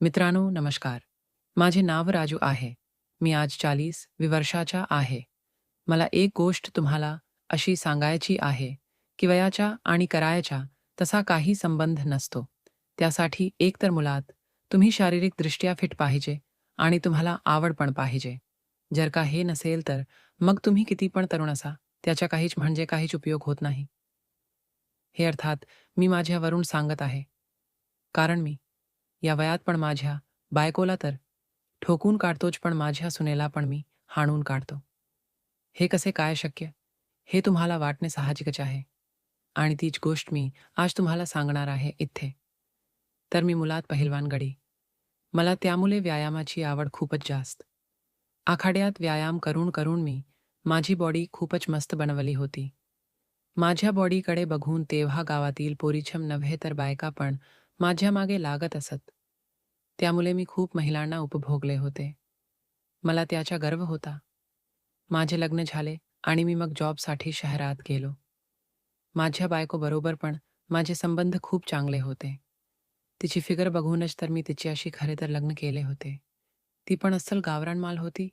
मित्रांनो नमस्कार. माझे नाव राजू आहे. मी आज चाळीस विवर्षाच्या आहे. मला एक गोष्ट तुम्हाला अशी सांगायची आहे की वयाच्या आणि करायच्या तसा काही संबंध नसतो. त्यासाठी एकतर मुलात तुम्ही शारीरिकदृष्ट्या फिट पाहिजे आणि तुम्हाला आवड पण पाहिजे. जर का हे नसेल तर मग तुम्ही किती पण तरुण असा त्याच्या काहीच म्हणजे काहीच उपयोग होत नाही. हे अर्थात मी माझ्यावरून सांगत आहे. कारण मी या वयात पण माझ्या बायकोला तर ठोकून काढतोच पण माझ्या सुनेला पण मी हाणून काढतो. हे कसे काय शक्य? हे तुम्हाला वाटणे साहजिकच आहे. आणि तीच गोष्ट मी आज तुम्हाला सांगणार आहे इथे. तर मी मुलात पहिलवान घडी. मला त्यामुळे व्यायामाची आवड खूपच जास्त. आखाड्यात व्यायाम करून करून मी माझी बॉडी खूपच मस्त बनवली होती. माझ्या बॉडीकडे बघून तेव्हा गावातील पोरीछम नव्हे तर बायका पण माझ्या मागे लागत असत. त्यामुळे मी खूप महिलांना उपभोगले होते. मला त्याचा गर्व होता. माझे लग्न झाले आणि मी मग जॉबसाठी शहरात गेलो. माझ्या बायकोबरोबर पण माझे संबंध खूप चांगले होते. तिची फिगर बघूनच तर मी तिच्याशी खरे तर लग्न केले होते. ती पण अस्सल गावरान माल होती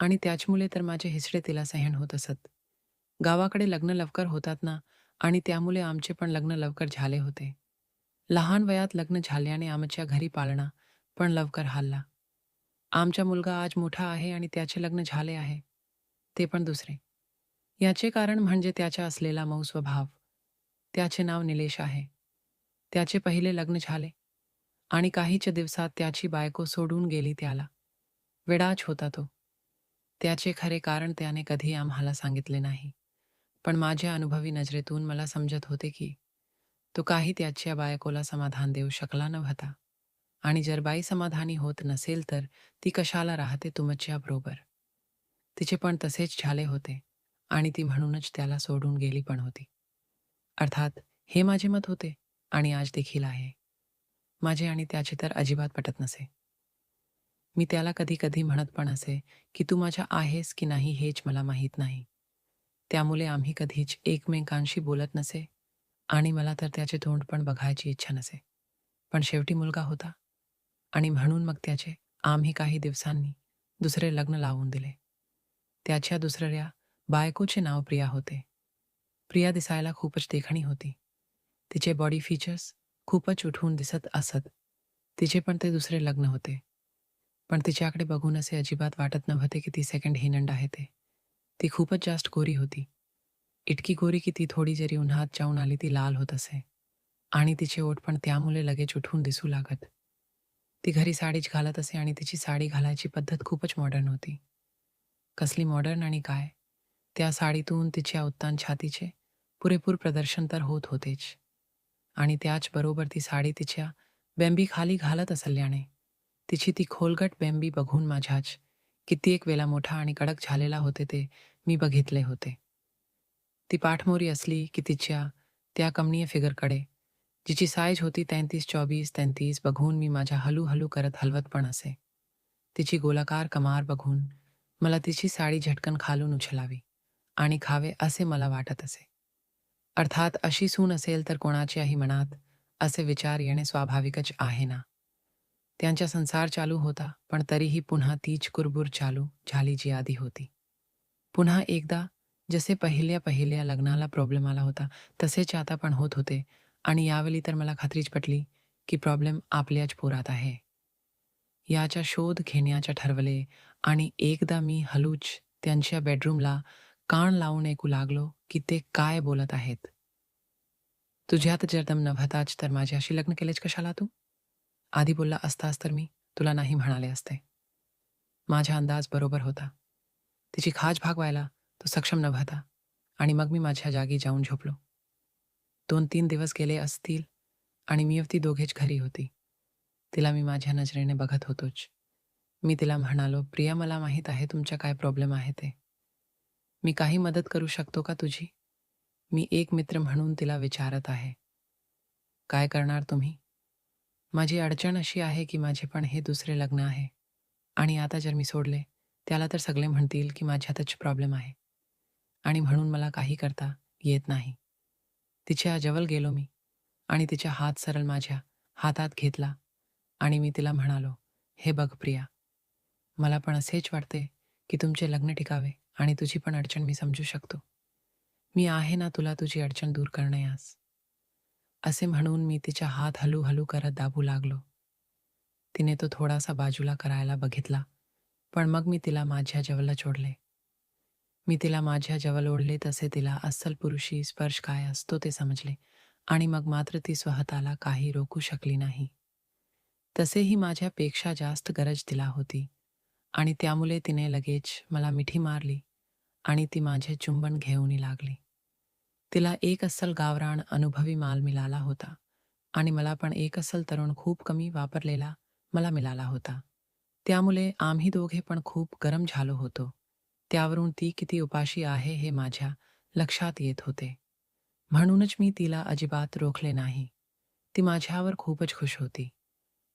आणि त्याचमुळे तर माझे हिसडे तिला सहन होत असत. गावाकडे लग्न लवकर होतात ना आणि त्यामुळे आमचे पण लग्न लवकर झाले होते. लहान वयात लग्न झाल्याने आमच्या घरी पाळणा पण लवकर हल्ला. आमचा मुलगा आज मोठा आहे आणि त्याचे लग्न झाले आहे. ते पण दुसरे. याचे कारण म्हणजे त्याचा असलेला मऊ स्वभाव. त्याचे नाव निलेश आहे. त्याचे पहिले लग्न झाले. आणि काहीच्या दिवसात त्याची बायको सोडून गेली त्याला. वेडाच होता तो. त्याचे खरे कारण त्याने कधी आम्हाला सांगितले नाही. पण माझ्या अनुभवी नजरेतून मला समजत होते की तो काही त्याच्या बायकोला समाधान देऊ शकला नव्हता. आणि जर बाई समाधानी होत नसेल तर ती कशाला राहते तुमच्या बरोबर? तिचे पण तसेच झाले होते आणि ती म्हणूनच त्याला सोडून गेली पण होती. अर्थात हे माझे मत होते आणि आज देखील आहे. माझे आणि त्याचे तर अजिबात पटत नसे. मी त्याला कधी कधी म्हणत पण असे की तू माझ्या आहेस की नाही हेच मला माहीत नाही. त्यामुळे आम्ही कधीच एकमेकांशी बोलत नसे. आणि मला तर त्याचे तोंड पण बघायची इच्छा नसे. पण शेवटी मुलगा होता आणि म्हणून मग त्याचे आम्ही काही दिवसांनी दुसरे लग्न लावून दिले. त्याच्या दुसऱ्या बायकोचे नाव प्रिया होते. प्रिया दिसायला खूपच देखणी होती. तिचे बॉडी फीचर्स खूपच उठून दिसत असत. तिचे पण ते दुसरे लग्न होते. पण तिच्याकडे बघून असे अजिबात वाटत नव्हते की ती सेकंड हिनंड आहे ते. ती खूपच जास्त गोरी होती. इटकी गोरी की ती थोडी जरी उन्हात जाऊन आली ती लाल होत असे. आणि तिचे ओठ पण त्यामुळे लगेच उठून दिसू लागत. ती घरी साडीच घालत असे आणि तिची साडी घालायची पद्धत खूपच मॉडर्न होती. कसली मॉडर्न आणि काय? त्या साडीतून तिच्या उत्तान छातीचे पुरेपूर प्रदर्शन तर होत होतेच. आणि त्याचबरोबर ती साडी तिच्या बेंबी खाली घालत असल्याने तिची ती खोलगट बेंबी बघून माझ्याच कित्येक वेळा मोठा आणि कडक झालेला होते ते मी बघितले होते. ती पाठमोरी असली की तिच्या त्या कमनीय फिगरकडे जिची साईज होती तैंतीस चोवीस तैंतीस बघून मी माझ्या हलूहलू हलू करत हलवत पण असे. तिची गोलाकार कमार बघून मला तिची साडी झटकन खालून उछलावी आणि खावे असे मला वाटत असे. अर्थात अशी सून असेल तर कोणाच्याही मनात असे विचार येणे स्वाभाविकच आहे ना? त्यांचा संसार चालू होता पण तरीही पुन्हा तीच कुरबुर चालू झाली जी आधी होती. पुन्हा एकदा जसे पहिल्या पहिल्या लग्नाला प्रॉब्लेम आला होता तसेच आता पण होत होते. आणि यावेळी तर मला खात्रीच पटली की प्रॉब्लेम आपल्याच पोरात आहे. याचा शोध घेण्याच्या ठरवले आणि एकदा मी हलूच त्यांच्या बेडरूमला कान लावून ऐकू लागलो की ते काय बोलत आहेत. तुझ्यात जर दम नभताच तर माझ्याशी लग्न केलेच कशाला तू? आधी बोलला असतास तर मी तुला नाही म्हणाले असते. माझा अंदाज बरोबर होता. तिची खाज भागवायला तो सक्षम नव्हता आणि मग मी माझ्या जागी जाऊन झोपलो. दोन तीन दिवस गेले असतील आणि मी ती दोघेच घरी होती. तिला मी माझ्या नजरेने बघत होतोच. मी तिला म्हणालो प्रिया मला माहीत आहे तुमच्या काय प्रॉब्लेम आहे ते. मी काही मदत करू शकतो का तुझी? मी एक मित्र म्हणून तिला विचारत आहे. काय करणार तुम्ही? माझी अडचण अशी आहे की माझे पण हे दुसरे लग्न आहे आणि आता जर मी सोडले त्याला तर सगळे म्हणतील की माझ्यातच प्रॉब्लेम आहे. आणि म्हणून मला काही करता येत नाही. तिच्या जवळ गेलो मी आणि तिचा हात सरळ माझ्या हातात घेतला आणि मी तिला म्हणालो हे बघ प्रिया मला पण असेच वाटते की तुमचे लग्न टिकावे आणि तुझी पण अडचण मी समजू शकतो. मी आहे ना तुला तुझी अडचण दूर करण्यास. असे म्हणून मी तिचा हात हलूहलू करत दाबू लागलो. तिने तो थोडासा बाजूला करायला बघितला पण मग मी तिला माझ्या जवळ जोडले. मी तिला माझ्या जवळ ओढले तसे तिला अस्सल पुरुषी स्पर्श काय असतो ते समजले आणि मग मात्र ती स्वतःला काही रोखू शकली नाही. तसेही माझ्यापेक्षा जास्त गरज तिला होती आणि त्यामुळे तिने लगेच मला मिठी मारली आणि ती माझे चुंबन घेऊनही लागली. तिला एक अस्सल गावरान अनुभवी माल मिळाला होता आणि मला पण एक अस्सल तरुण खूप कमी वापरलेला मला मिळाला होता. त्यामुळे आम्ही दोघे पण खूप गरम झालो होतो. त्यावरून ती किती उपाशी आहे हे माझ्या लक्षात येत होते. म्हणूनच मी तिला अजिबात रोखले नाही. ती माझ्यावर खूपच खुश होती.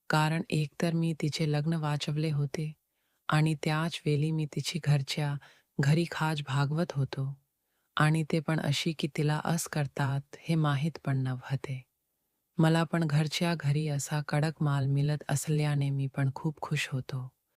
कारण एकतर मी तिचे लग्न वाचवले होते आणि त्याच वेळी मी तिची घरच्या घरी खाज भागवत होतो आणि ते पण अशी की तिला अस करतात हे माहीत पण नव्हते. मला पण घरच्या घरी असा कडक माल मिळत असल्याने मी पण खूप खुश होतो.